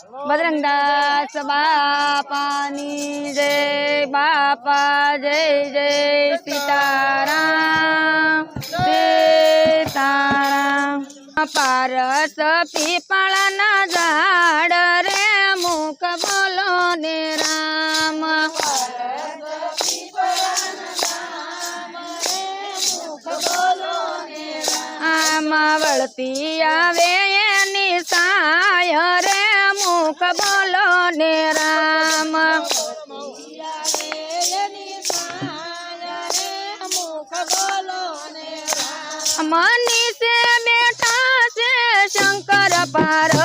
બજરંગદાસ બાપાની જય, બાપા જય જય સીતારામ સીતારામ. પારસ પીપળના ઝાડ રે મુખ બોલો ને રામ. આમાં વળતી આવે એની મુખ બોલો ને રામ. મનીષે બેઠા છે શંકર પાર્વતી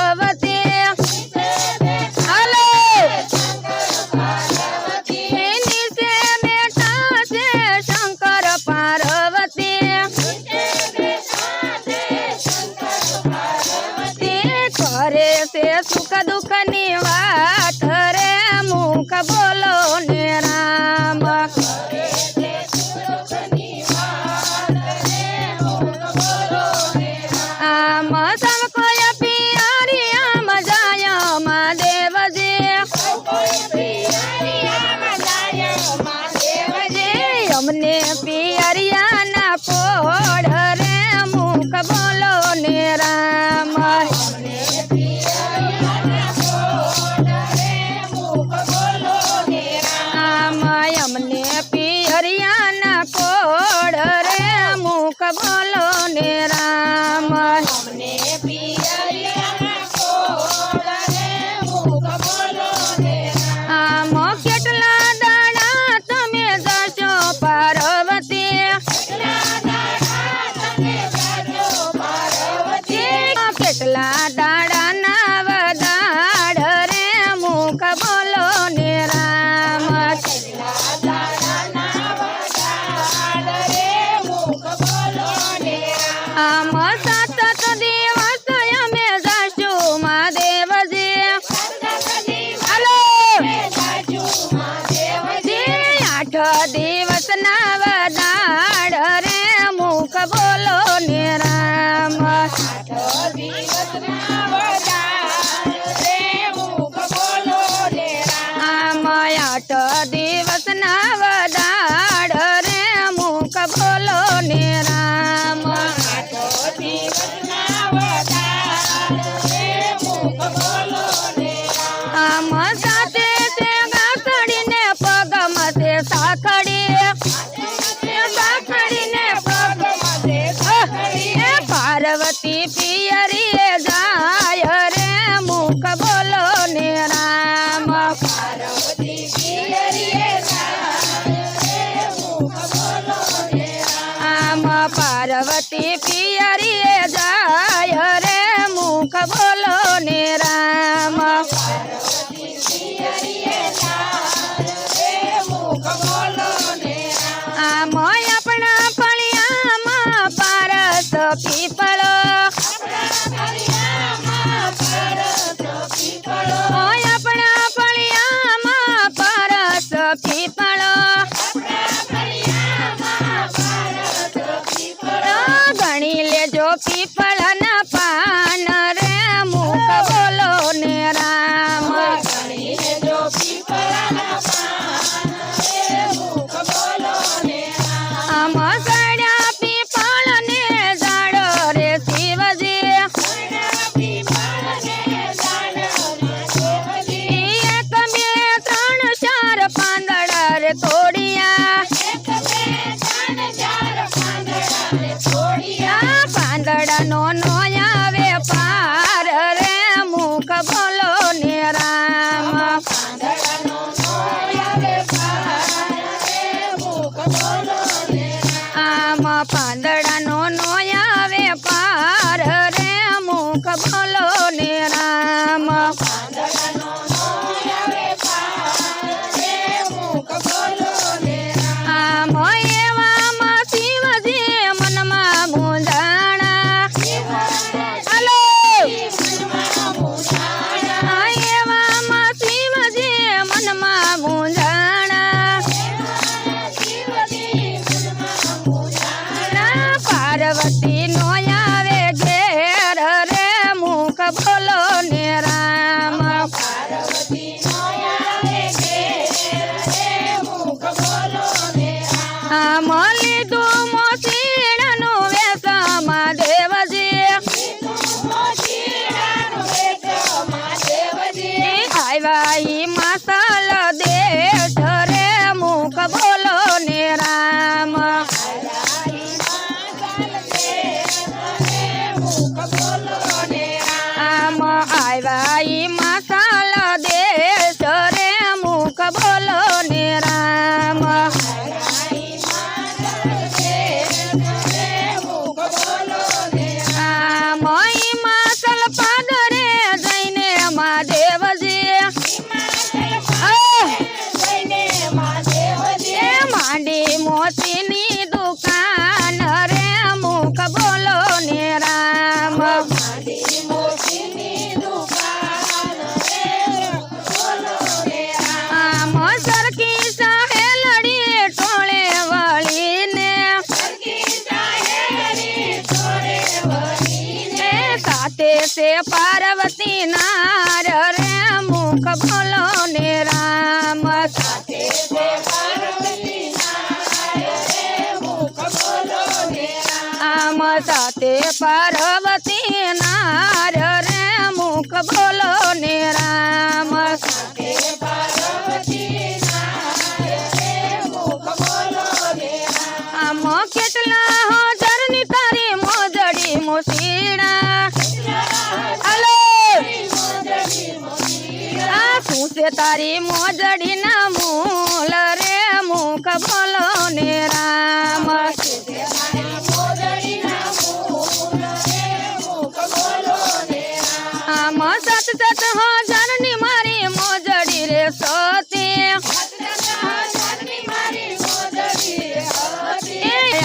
Yeah. pipa રે પાર્વતી નાર રે, મુખ બોલો ને રામ. સાથે રામ સાથે પાર્વતી નાર રે, મુખ બોલો ને રામ. તું છે તારી મોજડી ના મૂલ રે? મુખ બોલો ને રામ. આમ સત સત હજારની મારી મોજડી રે સતી.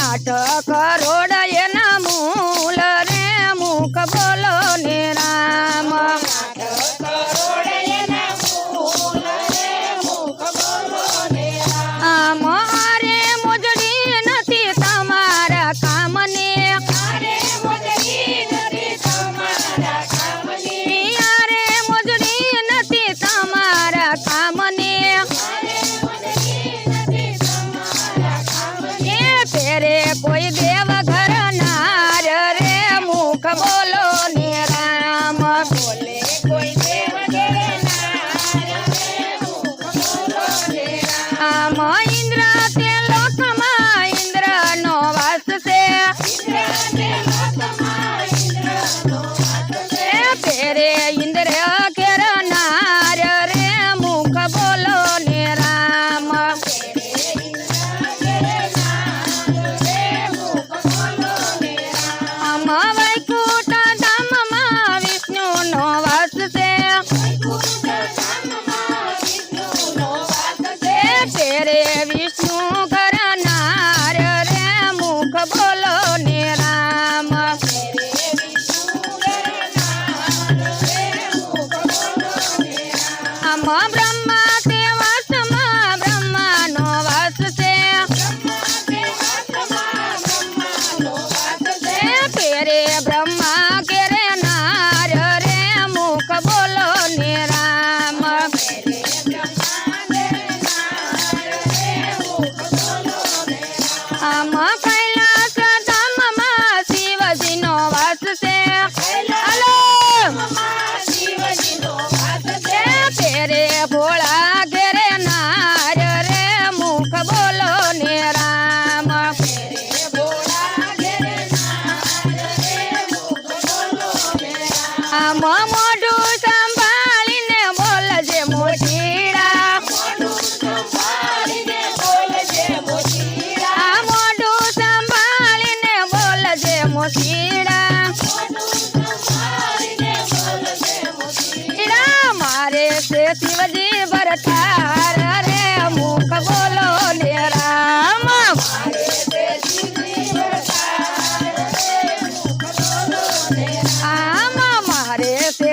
આઠ કરોડ એના મૂલ રે. મુખ બોલો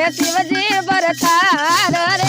ಶಿವಜಿ ಬರತಾರ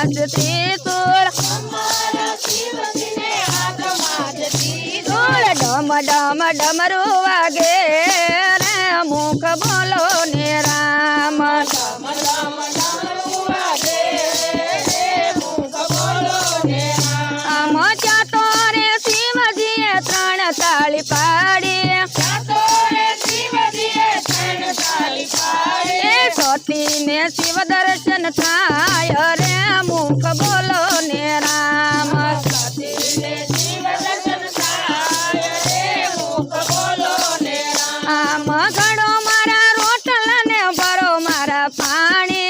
માંજતી ડમ ડમ ડમરું વાગે રે. મુખ બોલો ને રામ. તાળી પાડી. સતી ને શિવ દર્શન થા અરે મુખ બોલો ને રામ. આમ ઘડો મારા રોટલા ને ભરો મારા પાણી.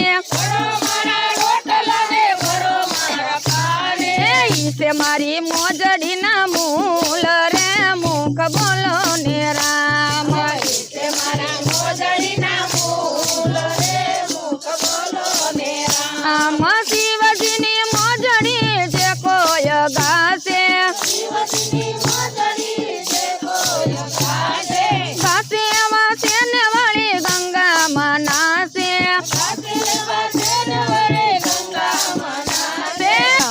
મારી મોજડી ના મૂલ રે, મુખ બોલો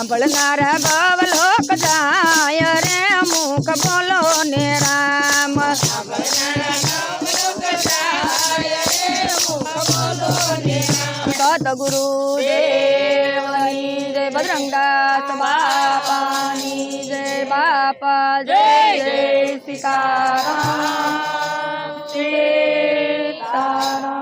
સાંભળનાર ગવલોક જાય રે મુખ બોલો ને રામ ગુરુ જય બજરંગદાસ બાપાની જય બાપા જય જય સીતારામ